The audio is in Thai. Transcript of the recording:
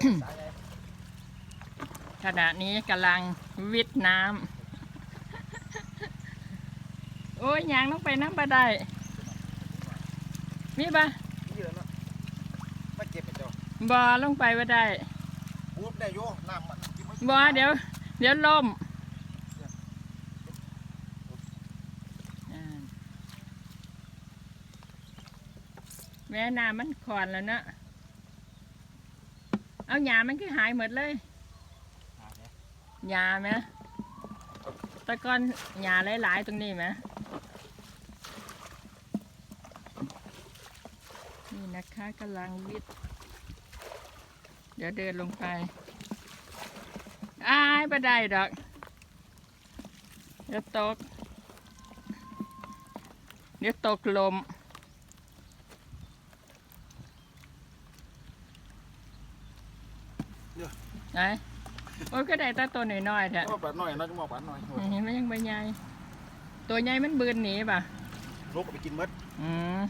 สายไงขณะนี้กำลังวิทย์น้ำ โอ้ยยางลงไปน้ำบาได้มีปะนี่เลยเนาะมาเก็บไปเจ้าบอลงไปว่าได้ปุ๊บได้โยน้ำมันกินไม่บอเดี๋ยว เดี๋ยวล่มอ่าแม่น้ำมันขอนแล้วเนอะ เอาหยามันคือหายหมดเลยหญ้าไหมตะก้อนหญ้าหลายๆตรงนี้ไหมนี่นะคะกำลังวิทย์เดี๋ยวเดินลงไปอายบ่ได้ดอกเดี๋ยวตก เดี๋ยวตกลม ไหนโอ้ยก็ได้แตาตัวน้อยๆแท้ว่าบาดหน่อยนะจังหวะบาดหน่อยเห็นไหมยังใบใหญ่ตัวใหญ่มันบืนหนีป่ะลูกก็ไปกินมดอืม